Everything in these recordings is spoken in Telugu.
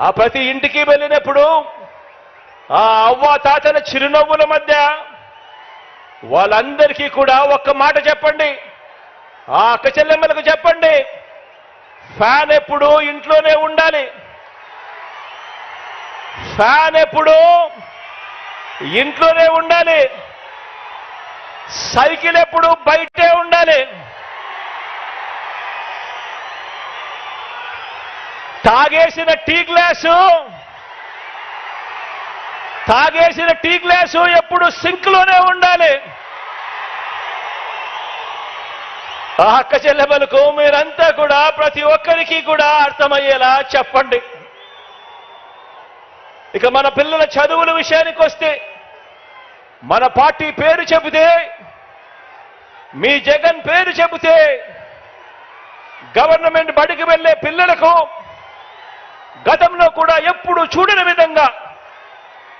ఆ ప్రతి ఇంటికి వెళ్ళినప్పుడు ఆ అవ్వ తాతల చిరునవ్వుల మధ్య వాళ్ళందరికీ కూడా ఒక్క మాట చెప్పండి. ఆ అక్క చెల్లెమ్మలకు చెప్పండి. ఫ్యాన్ ఎప్పుడు ఇంట్లోనే ఉండాలి. ఫ్యాన్ ఎప్పుడు ఇంట్లోనే ఉండాలి. సైకిల్ ఎప్పుడు బయటే ఉండాలి. తాగేసిన టీ గ్లాసు. తాగేసిన టీ గ్లాసు ఎప్పుడు సింక్లోనే ఉండాలి. ఆ అక్క చెల్లెమలకు మీరంతా కూడా ప్రతి ఒక్కరికి కూడా అర్థమయ్యేలా చెప్పండి. ఇక మన పిల్లల చదువుల విషయానికి వస్తే మన పార్టీ పేరు చెబితే మీ జగన్ పేరు చెబితే గవర్నమెంట్ బడికి వెళ్ళే పిల్లలకు గతంలో కూడా ఎప్పుడు చూడని విధంగా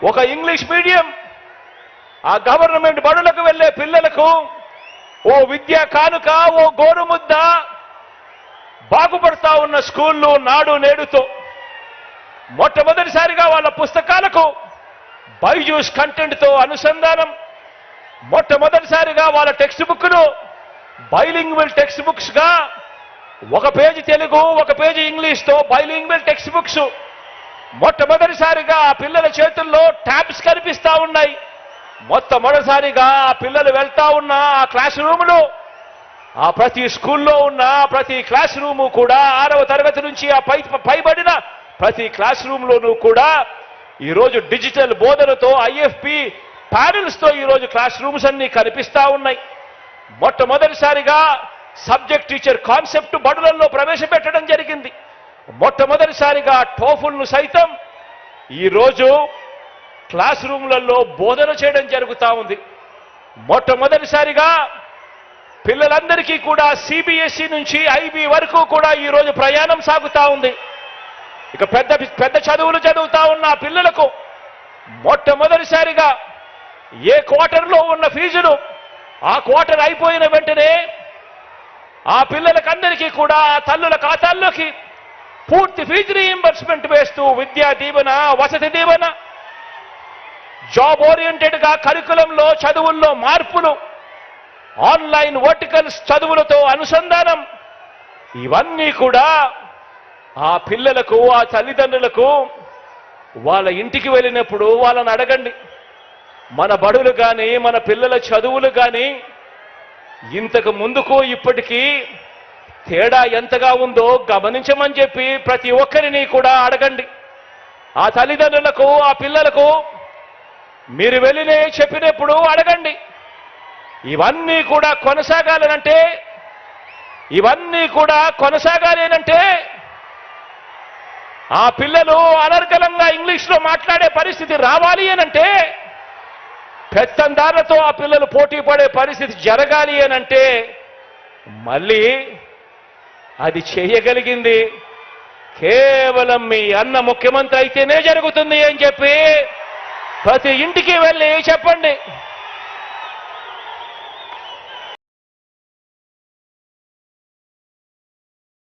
ఒక ఇంగ్లీష్ మీడియం ఆ గవర్నమెంట్ బడులకు వెళ్ళే పిల్లలకు ఓ విద్యా కానుక ఓ గోరుముద్ద బాగుపడతా ఉన్న స్కూళ్ళు నాడు నేడుతో మొట్టమొదటిసారిగా వాళ్ళ పుస్తకాలకు బైజూస్ కంటెంట్తో అనుసంధానం. మొట్టమొదటిసారిగా వాళ్ళ టెక్స్ట్ బుక్ను బైలింగ్వల్ టెక్స్ట్ బుక్స్గా ఒక పేజీ తెలుగు ఒక పేజీ ఇంగ్లీష్తో బైలింగ్వల్ టెక్స్ట్ బుక్స్ మొట్టమొదటిసారిగా ఆ పిల్లల చేతుల్లో ట్యాబ్స్ కనిపిస్తా ఉన్నాయి. మొట్టమొదటిసారిగా ఆ పిల్లలు వెళ్తా ఉన్న ఆ క్లాస్ రూములు ఆ ప్రతి స్కూల్లో ఉన్న ప్రతి క్లాస్ రూము కూడా ఆరవ తరగతి నుంచి ఆ పై పైబడిన ప్రతి క్లాస్ రూమ్లోనూ కూడా ఈరోజు డిజిటల్ బోధనతో ఐఎఫ్పి ప్యానల్స్తో ఈరోజు క్లాస్ రూమ్స్ అన్నీ కనిపిస్తా ఉన్నాయి. మొట్టమొదటిసారిగా సబ్జెక్ట్ టీచర్ కాన్సెప్ట్ బడులలో ప్రవేశపెట్టడం జరిగింది. మొట్టమొదటిసారిగా టోఫుల్ను సైతం ఈరోజు క్లాస్ రూమ్లలో బోధన చేయడం జరుగుతా ఉంది. మొట్టమొదటిసారిగా పిల్లలందరికీ కూడా సిబిఎస్ఈ నుంచి ఐబీ వరకు కూడా ఈరోజు ప్రయాణం సాగుతూ ఉంది. ఇక పెద్ద పెద్ద చదువులు చదువుతా ఉన్న పిల్లలకు మొట్టమొదటిసారిగా ఏ క్వార్టర్లో ఉన్న ఫీజును ఆ క్వార్టర్ అయిపోయిన వెంటనే ఆ పిల్లలకందరికీ కూడా తల్లుల ఖాతాల్లోకి పూర్తి ఫీజు రీఇంబర్స్మెంట్ వేస్తూ విద్యా దీవెన వసతి దీవెన జాబ్ ఓరియంటెడ్గా కరికులంలో చదువుల్లో మార్పులు ఆన్లైన్ వర్టికల్స్ చదువులతో అనుసంధానం ఇవన్నీ కూడా ఆ పిల్లలకు ఆ తల్లిదండ్రులకు వాళ్ళ ఇంటికి వెళ్ళినప్పుడు వాళ్ళని అడగండి. మన బడులు కానీ మన పిల్లల చదువులు కానీ ఇంతకు ముందుకు ఇప్పటికీ తేడా ఎంతగా ఉందో గమనించమని చెప్పి ప్రతి ఒక్కరిని కూడా అడగండి. ఆ తల్లిదండ్రులకు ఆ పిల్లలకు మీరు వెళ్ళినే చెప్పినప్పుడు అడగండి. ఇవన్నీ కూడా కొనసాగాలనంటే ఇవన్నీ కూడా కొనసాగాలి అంటే ఆ పిల్లలు అనర్గలంగా ఇంగ్లీష్లో మాట్లాడే పరిస్థితి రావాలి అనంటే పెత్తందారులతో ఆ పిల్లలు పోటీ పడే పరిస్థితి జరగాలి అనంటే మళ్ళీ అది చేయగలిగింది కేవలం మీ అన్న ముఖ్యమంత్రి అయితేనే జరుగుతుంది అని చెప్పి ప్రతి ఇంటికి వెళ్ళి చెప్పండి.